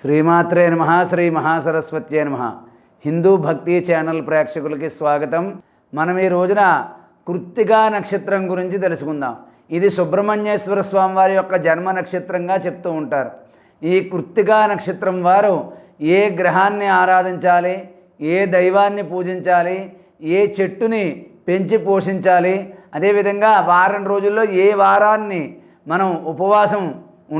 శ్రీమాత్రే నమ శ్రీ మహాసరస్వత్యే నమ. హిందూ భక్తి ఛానల్ ప్రేక్షకులకి స్వాగతం. మనం ఈ రోజున కృత్తిగా నక్షత్రం గురించి తెలుసుకుందాం. ఇది సుబ్రహ్మణ్యేశ్వర స్వామి వారి యొక్క జన్మ నక్షత్రంగా చెప్తూ ఉంటారు. ఈ కృత్తిగా నక్షత్రం వారు ఏ గ్రహాన్ని ఆరాధించాలి ఏ దైవాన్ని పూజించాలి ఏ చెట్టుని పెంచి పోషించాలి అదేవిధంగా వారం రోజుల్లో ఏ వారాన్ని మనం ఉపవాసం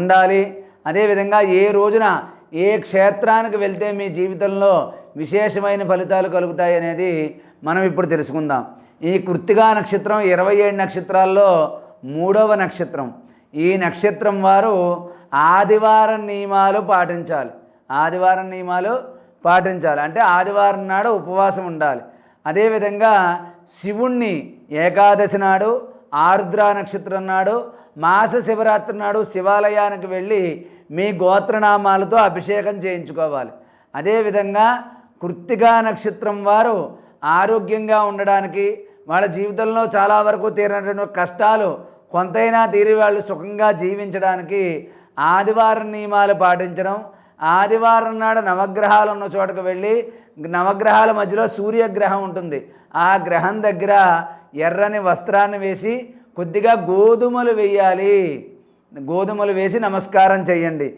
ఉండాలి అదేవిధంగా ఏ రోజున ఏ క్షేత్రానికి వెళ్తే మీ జీవితంలో విశేషమైన ఫలితాలు కలుగుతాయి అనేది మనం ఇప్పుడు తెలుసుకుందాం. ఈ కృత్తిగా నక్షత్రం ఇరవై ఏడు నక్షత్రాల్లో మూడవ నక్షత్రం. ఈ నక్షత్రం వారు ఆదివారం నియమాలు పాటించాలి. ఆదివారం నియమాలు పాటించాలి. అంటే ఆదివారం నాడు ఉపవాసం ఉండాలి. అదేవిధంగా శివుణ్ణి ఏకాదశి నాడు ఆర్ద్ర నక్షత్రం నాడు మాస శివరాత్రి నాడు శివాలయానికి వెళ్ళి మీ గోత్రనామాలతో అభిషేకం చేయించుకోవాలి. అదేవిధంగా కృత్తిగా నక్షత్రం వారు ఆరోగ్యంగా ఉండడానికి వాళ్ళ జీవితంలో చాలా వరకు తీరినటువంటి కష్టాలు కొంతైనా తీరి వాళ్ళు సుఖంగా జీవించడానికి ఆదివారం నియమాలు పాటించడం ఆదివారం నాడు నవగ్రహాలు ఉన్న చోటకు వెళ్ళి నవగ్రహాల మధ్యలో సూర్యగ్రహం ఉంటుంది. ఆ గ్రహం దగ్గర ఎర్రని వస్త్రాన్ని వేసి కొద్దిగా గోధుమలు వేయాలి. గోధుమలు వేసి నమస్కారం చేయండి.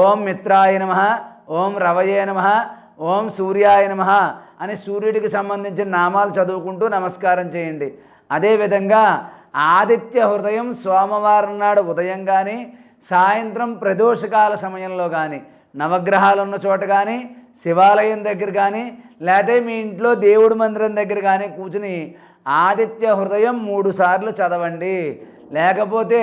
ఓం మిత్రాయ నమ ఓం రవయే నమ ఓం సూర్యాయ నమ అని సూర్యుడికి సంబంధించిన నామాలు చదువుకుంటూ నమస్కారం చేయండి. అదేవిధంగా ఆదిత్య హృదయం సోమవారం నాడు ఉదయం కానీ సాయంత్రం ప్రదోషకాల సమయంలో కానీ నవగ్రహాలు ఉన్న చోట కానీ శివాలయం దగ్గర కానీ లేకపోతే మీ ఇంట్లో దేవుడి మందిరం దగ్గర కానీ కూర్చుని ఆదిత్య హృదయం మూడు సార్లు చదవండి. లేకపోతే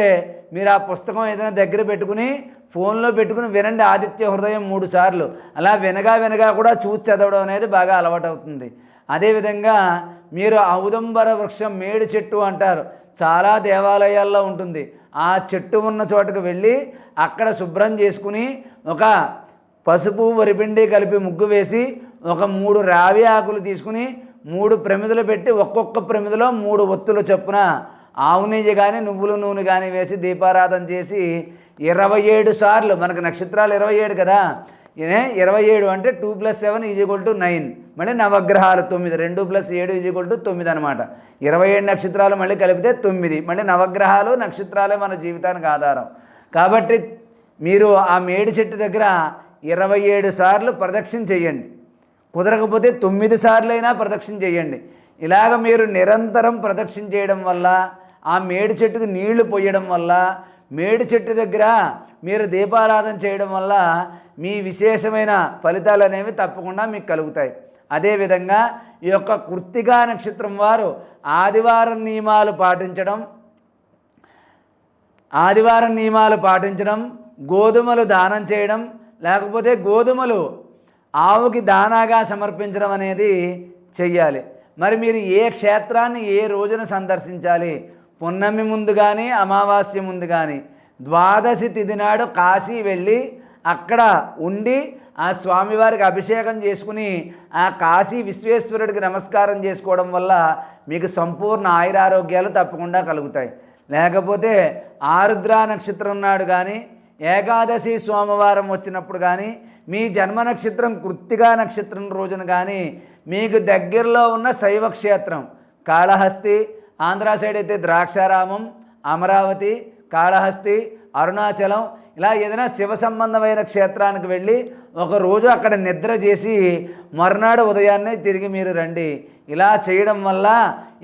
మీరు ఆ పుస్తకం ఏదైనా దగ్గర పెట్టుకుని ఫోన్లో పెట్టుకుని వినండి ఆదిత్య హృదయం మూడు సార్లు. అలా వినగా వినగా కూడా చూసి చదవడం అనేది బాగా అలవాటు అవుతుంది అదేవిధంగా మీరు ఔదంబర వృక్షం మేడి చెట్టు అంటారు. చాలా దేవాలయాల్లో ఉంటుంది. ఆ చెట్టు ఉన్న చోటకు వెళ్ళి అక్కడ శుభ్రం చేసుకుని ఒక పసుపు వరిపిండి కలిపి ముగ్గు వేసి ఒక మూడు రావి ఆకులు తీసుకుని మూడు ప్రమిదలు పెట్టి ఒక్కొక్క ప్రమిదలో మూడు ఒత్తులు చొప్పున ఆవు నెయ్యి కానీ నువ్వుల నూనె కానీ వేసి దీపారాధన చేసి ఇరవై ఏడు సార్లు మనకు నక్షత్రాలు ఇరవై ఏడు కదా ఇరవై ఏడు అంటే two plus seven equal to nine. మళ్ళీ నవగ్రహాలు తొమ్మిది రెండు ప్లస్ ఏడు ఈజ్వల్ టు తొమ్మిది అనమాట ఇరవై ఏడు నక్షత్రాలు మళ్ళీ కలిపితే తొమ్మిది. మళ్ళీ నవగ్రహాలు నక్షత్రాలే మన జీవితానికి ఆధారం. కాబట్టి మీరు ఆ మేడి చెట్టు దగ్గర ఇరవై ఏడు సార్లు ప్రదక్షిణ చేయండి. కుదరకపోతే తొమ్మిది సార్లైనా ప్రదక్షిణ చేయండి. ఇలాగ మీరు నిరంతరం ప్రదక్షిణ చేయడం వల్ల ఆ మేడి చెట్టుకు నీళ్ళు పోయడం వల్ల మేడి చెట్టు దగ్గర మీరు దీపారాధన చేయడం వల్ల మీ విశేషమైన ఫలితాలు అనేవి తప్పకుండా మీకు కలుగుతాయి. అదేవిధంగా ఈ యొక్క కృత్తిగా నక్షత్రం వారు ఆదివారం నియమాలు పాటించడం ఆదివారం నియమాలు పాటించడం గోధుమలు దానం చేయడం లేకపోతే గోధుమలు ఆవుకి దానాగా సమర్పించడం అనేది చెయ్యాలి. మరి మీరు ఏ క్షేత్రాన్ని ఏ రోజున సందర్శించాలి? పున్నమి ముందు కానీ అమావాస్య ముందు కానీ ద్వాదశి తిథి నాడు కాశీ వెళ్ళి అక్కడ ఉండి ఆ స్వామివారికి అభిషేకం చేసుకుని ఆ కాశీ విశ్వేశ్వరుడికి నమస్కారం చేసుకోవడం వల్ల మీకు సంపూర్ణ ఆయురారోగ్యాలు తప్పకుండా కలుగుతాయి. లేకపోతే ఆరుద్ర నక్షత్రం నాడు కానీ ఏకాదశి సోమవారం వచ్చినప్పుడు కానీ మీ జన్మ నక్షత్రం కృత్తిగా నక్షత్రం రోజున కానీ మీకు దగ్గరలో ఉన్న శైవ క్షేత్రం కాళహస్తి ఆంధ్ర సైడ్ అయితే ద్రాక్షారామం అమరావతి కాళహస్తి అరుణాచలం ఇలా ఏదైనా శివ సంబంధమైన క్షేత్రానికి వెళ్ళి ఒక రోజు అక్కడ నిద్ర చేసి మరునాడు ఉదయాన్నే తిరిగి మీరు రండి. ఇలా చేయడం వల్ల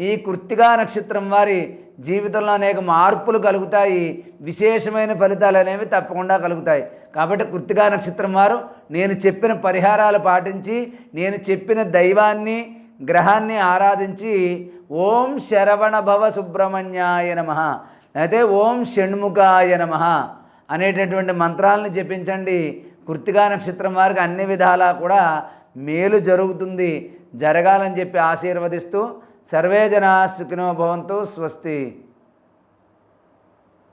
ఈ కృత్తిగా నక్షత్రం వారి జీవితంలో అనేక మార్పులు కలుగుతాయి. విశేషమైన ఫలితాలు అనేవి తప్పకుండా కలుగుతాయి. కాబట్టి కృత్తిగా నక్షత్రం వారు నేను చెప్పిన పరిహారాలు పాటించి నేను చెప్పిన దైవాన్ని గ్రహాన్ని ఆరాధించి ఓం శరవణ భవ సుబ్రహ్మణ్యాయ నమ. అయితే ఓం షణ్ముఖాయ నమ అనేటటువంటి మంత్రాలను జపించండి. కృత్తిగా నక్షత్రం వారికి అన్ని విధాలా కూడా మేలు జరుగుతుంది. జరగాలని చెప్పి ఆశీర్వదిస్తూ సర్వే జనా సుఖినో భవంతు స్వస్తి.